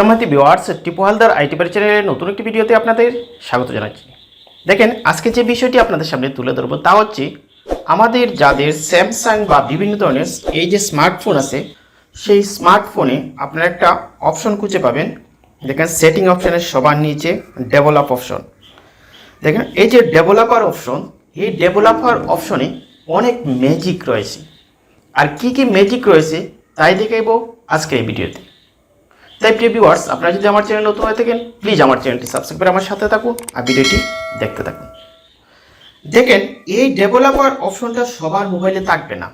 সম্মানিত viewers Tipu Haldar IT বাড়ি চ্যানেলের নতুন একটি ভিডিওতে আপনাদের স্বাগত জানাচ্ছি। দেখেন, আজকে যে বিষয়টি আপনাদের সামনে তুলে ধরবো তা হচ্ছে, আমাদের যাদের স্যামসাং বা বিভিন্ন ধরনের এই যে স্মার্টফোন আছে, সেই স্মার্টফোনে আপনারা একটা অপশন খুঁজে পাবেন। দেখেন সেটিং অপশনের সবার নিচে ডেভেলপ অপশন দেখেন, এই যে ডেভেলপার অপশন এই ডেভেলপার অপশনে অনেক ম্যাজিক রয়েছে। আর কি কি ম্যাজিক রয়েছে, তাই দেখাইব আজকের এই ভিডিওতে। তাই প্রিয় ভিউয়ার্স আপনারা যদি আমার চ্যানেল নতুন হয়ে থাকেন প্লিজ আমার চ্যানেলটি সাবস্ক্রাইব করে আমার সাথে থাকুন আর ভিডিওটি দেখতে থাকুন। দেখেন, এই ডেভেলপার অপশনটা সবার মোবাইলে থাকবে না।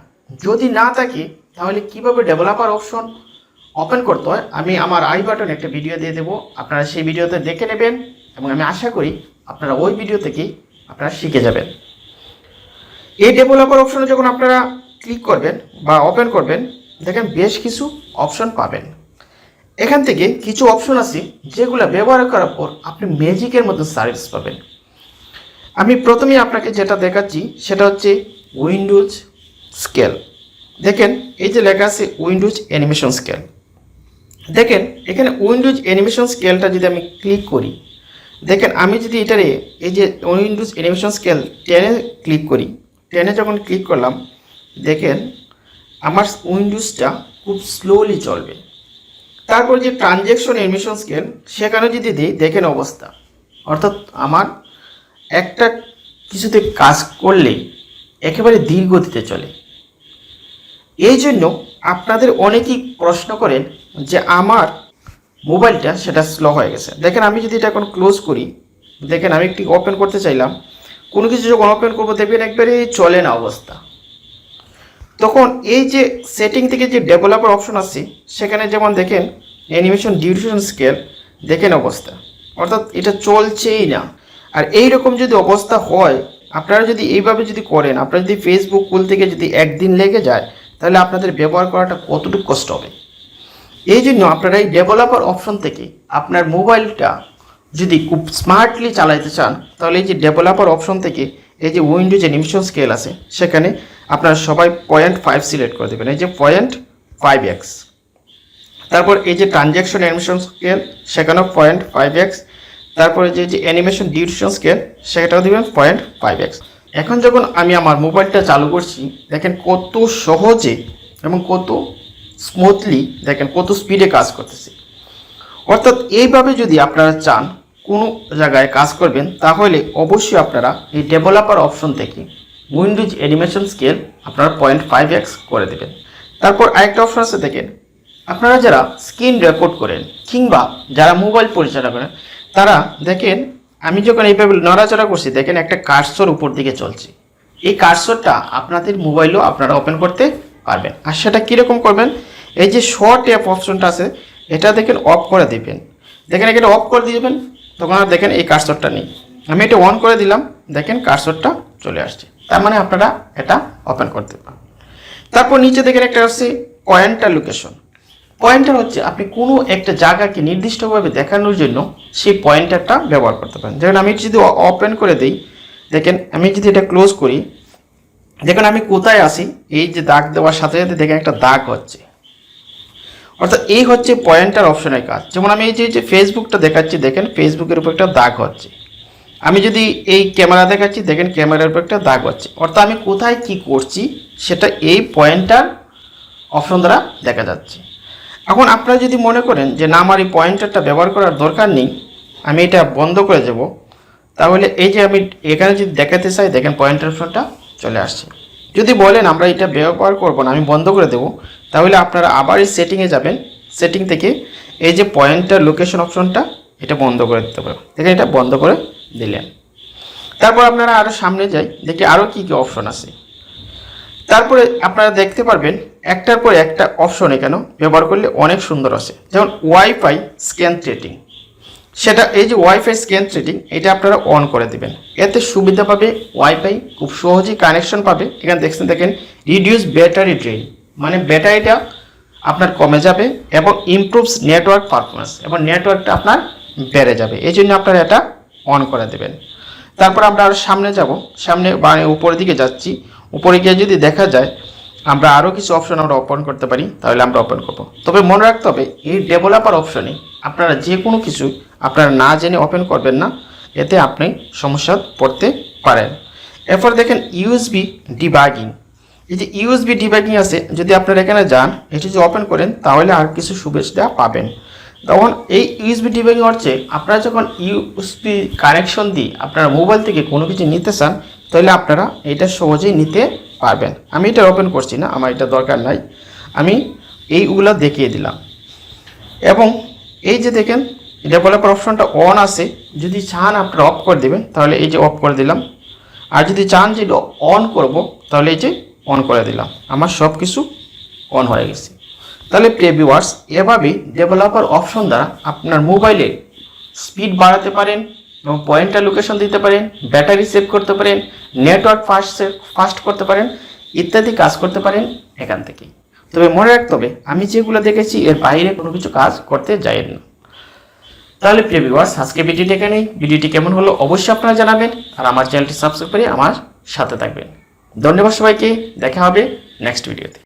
যদি না থাকে, তাহলে কীভাবে ডেভেলপার অপশন ওপেন করতে হয়? আমি আমার আই বাটন একটা ভিডিও দিয়ে দেবো। আপনারা সেই ভিডিওতে দেখে নেবেন এবং আমি আশা করি আপনারা ওই ভিডিও থেকেই আপনারা শিখে যাবেন। এই ডেভেলপার অপশনে যখন আপনারা ক্লিক করবেন বা ওপেন করবেন, দেখেন বেশ কিছু অপশন পাবেন। এখান থেকে কিছু অপশন আছে যেগুলো ব্যবহার করার পর আপনি ম্যাজিকের মতো সার্ভিস পাবেন। আমি প্রথমেই আপনাকে যেটা দেখাচ্ছি, সেটা হচ্ছে উইন্ডোজ স্কেল দেখেন, এই যে লেখা আছে উইন্ডোজ অ্যানিমেশন স্কেল দেখেন, এখানে উইন্ডোজ অ্যানিমেশন স্কেলটা যদি আমি ক্লিক করি, দেখেন, আমি যদি এটারে এই যে উইন্ডোজ অ্যানিমেশন স্কেল টেনে ক্লিক করি টেনে যখন ক্লিক করলাম, দেখেন, আমার উইন্ডোজটা খুব স্লোলি চলবে। তারপর যে ট্রানজ্যাকশন এমিশন স্কেল সেখানে যদি দিই, দেখেন অবস্থা। অর্থাৎ আমার একটা কিছুতে কাজ করলে একেবারে ধীর গতিতে চলে। এই জন্য আপনাদের অনেকেই প্রশ্ন করেন যে আমার মোবাইলটা সেটা স্লো হয়ে গেছে। দেখেন, আমি যদি এটা এখন ক্লোজ করি, দেখেন, আমি একটি ওপেন করতে চাইলাম। কোনো কিছু যখন ওপেন করব, দেখবেন একবারে চলে না অবস্থা। তখন এই যে সেটিং থেকে যে ডেভেলপার অপশন আছে সেখানে যেমন দেখেন অ্যানিমেশন ডিউরেশন স্কেল দেখেন অবস্থা। অর্থাৎ এটা চলছেই না। আর এই রকম যদি অবস্থা হয়, আপনারা যদি এইভাবে যদি করেন, আপনারা যদি ফেসবুক কুল থেকে যদি একদিন লেগে যায়, তাহলে আপনাদের ব্যবহার করাটা কতটুকু কষ্ট হবে? এই জন্য আপনারা এই ডেভেলপার অপশন থেকে আপনার মোবাইলটা যদি খুব স্মার্টলি চালাইতে চান, তাহলে এই যে ডেভেলপার অপশন থেকে এই যে উইন্ডোজ অ্যানিমেশন স্কেল আছে, সেখানে আপনারা সবাই পয়েন্ট ফাইভ সিলেক্ট করে দেবেন। এই যে পয়েন্ট ফাইভ এক্স তারপর এই যে ট্রানজ্যাকশন অ্যানিমেশন স্কেল সেখানেও পয়েন্ট ফাইভ এক্স তারপরে যে যে অ্যানিমেশন ডিউরেশন স্কেল সেটাও দেবেন পয়েন্ট ফাইভ এক্স এখন যখন আমি আমার মোবাইলটা চালু করছি, দেখেন কত সহজে এবং কত স্মুথলি দেখেন কত স্পিডে কাজ করতেছে। অর্থাৎ এইভাবে যদি আপনারা চান, কোনো জায়গায় কাজ করবেন, তাহলে অবশ্যই আপনারা এই ডেভেলপার অপশন থেকে উইন্ডোজ অ্যানিমেশন স্কেল আপনারা পয়েন্ট ফাইভ এক্স করে দেবেন। তারপর আরেকটা অপশন আছে দেখেন। আপনারা যারা স্ক্রিন রেকর্ড করেন কিংবা যারা মোবাইল পরিচালনা করেন, তারা দেখেন, আমি যখন এইভাবে নড়াচড়া করছি, দেখেন একটা কার্সর উপর দিকে চলছে। এই কার্সরটা আপনাদের মোবাইলও আপনারা ওপেন করতে পারবেন। আর সেটা কীরকম করবেন? এই যে শর্ট অ্যাপ অপশনটা আছে, এটা দেখেন অফ করে দিবেন। দেখেন এখানে অফ করে দিবেন, তখন আর দেখেন এই কার্সরটা নেই। আমি এটা অন করে দিলাম, দেখেন কার্সরটা চলে আসছে। তার মানে আপনারা এটা ওপেন করতে পারেন তারপর নিচে দেখেন একটা হচ্ছে পয়েন্টার লোকেশন পয়েন্টার হচ্ছে আপনি কোনো একটা জায়গাকে নির্দিষ্টভাবে দেখানোর জন্য সেই পয়েন্টারটা ব্যবহার করতে পারেন। যেমন আমি যদি ওপেন করে দিই, দেখেন আমি যদি এটা ক্লোজ করি, দেখেন আমি কোথায় আসি এই যে দাগ দেওয়ার সাথে সাথে দেখেন একটা দাগ হচ্ছে। অর্থাৎ এই হচ্ছে পয়েন্টার অপশনের কাজ। যেমন আমি এই যে যে ফেসবুকটা দেখাচ্ছি, দেখেন ফেসবুকের উপর একটা দাগ হচ্ছে। আমি যদি এই ক্যামেরা দেখাচ্ছি, দেখেন ক্যামেরার উপর একটা দাগ হচ্ছে অর্থাৎ আমি কোথায় কি করছি, সেটা এই পয়েন্টার অপশন দ্বারা দেখা যাচ্ছে। এখন আপনারা যদি মনে করেন যে, না, আমার এই পয়েন্টারটা ব্যবহার করার দরকার নেই, আমি এটা বন্ধ করে দেব, তাহলে এই যে আমি এখানে যদি দেখাতে চাই, দেখেন পয়েন্টার অপশনটা চলে আসছে। যদি বলেন, আমরা এটা ব্যবহার করব না, আমি বন্ধ করে দেব, তাহলে আপনারা আবার এই সেটিংয়ে যাবেন। সেটিং থেকে এই যে পয়েন্টার লোকেশন অপশনটা এটা বন্ধ করে দিতে পারবেন। দেখেন এটা বন্ধ করে দিলেন। তারপর আপনারা আরও সামনে যাই, দেখি আরও কী কী অপশন আছে। তারপরে আপনারা দেখতে পারবেন একটার পর একটা অপশন কেন ব্যবহার করলে অনেক সুন্দর আছে। যেমন ওয়াইফাই স্ক্যান ট্রেটিং সেটা এই যে ওয়াইফাই স্ক্যান ট্রেটিং এটা আপনারা অন করে দিবেন। এতে সুবিধা পাবে ওয়াইফাই খুব সহজেই কানেকশন পাবে। এখানে দেখছেন, দেখেন রিডিউস ব্যাটারি ড্রেন মানে ব্যাটারিটা আপনার কমে যাবে এবং ইমপ্রুভস নেটওয়ার্ক পারফরমেন্স এবং নেটওয়ার্কটা আপনার বেড়ে যাবে। এই জন্য আপনারা এটা অন করে দেবেন। তারপর আমরা আরও সামনে যাব। সামনে মানে উপরের দিকে যাচ্ছি। উপরে গিয়ে যদি দেখা যায়, আমরা আরও কিছু অপশন আমরা ওপেন করতে পারি, তাহলে আমরা ওপেন করব। তবে মনে রাখতে হবে, এই ডেভেলপার অপশনে আপনারা যে কোনো কিছু আপনারা না জেনে ওপেন করবেন না, এতে আপনি সমস্যা পড়তে পারেন। এরপর দেখেন ইউএসবি ডিবাগিং এই যে ইউএসবি ডিবাগিং আছে, যদি আপনারা এখানে যান, এটি যদি ওপেন করেন, তাহলে আর কিছু সুবিধা পাবেন। তখন এই ইউএসবি ডিবাগিং হচ্ছে আপনারা যখন ইউএসবি কানেকশন দিয়ে আপনারা মোবাইল থেকে কোনো কিছু নিতে চান, তাহলে আপনারা এটা সহজেই নিতে পারবেন। আমি এটা ওপেন করছি না, আমার এটা দরকার নাই। আমি এইগুলো দেখিয়ে দিলাম। এবং এই যে দেখেন ডেভেলপার অপশনটা অন আছে। যদি চান আপনারা অফ করে দেবেন, তাহলে এই যে অফ করে দিলাম। আর যদি চান যে অন করব, তাহলে এই যে অন করে দিলাম। আমার সব কিছু অন হয়ে গেছে। তাহলে প্রিয় ভিউয়ার্স এভাবে ডেভেলপার অপশন দ্বারা আপনার মোবাইলে স্পিড বাড়াতে পারেন এবং পয়েন্টার লোকেশন দিতে পারেন ব্যাটারি সেভ করতে পারেন নেটওয়ার্ক ফাস্ট ফাস্ট করতে পারেন, ইত্যাদি কাজ করতে পারেন এখান থেকেই। তবে মনে রাখতে হবে, আমি যেগুলো দেখেছি, এর বাইরে কোনো কিছু কাজ করতে যাই না। তাহলে প্রিয় ভিউয়ার্স আজকে ভিডিওটি এখানেই। ভিডিওটি কেমন হলো অবশ্যই আপনারা জানাবেন আর আমার চ্যানেলটি সাবস্ক্রাইব করে আমার সাথে থাকবেন। ধন্যবাদ সবাইকে, দেখা হবে নেক্সট ভিডিওতে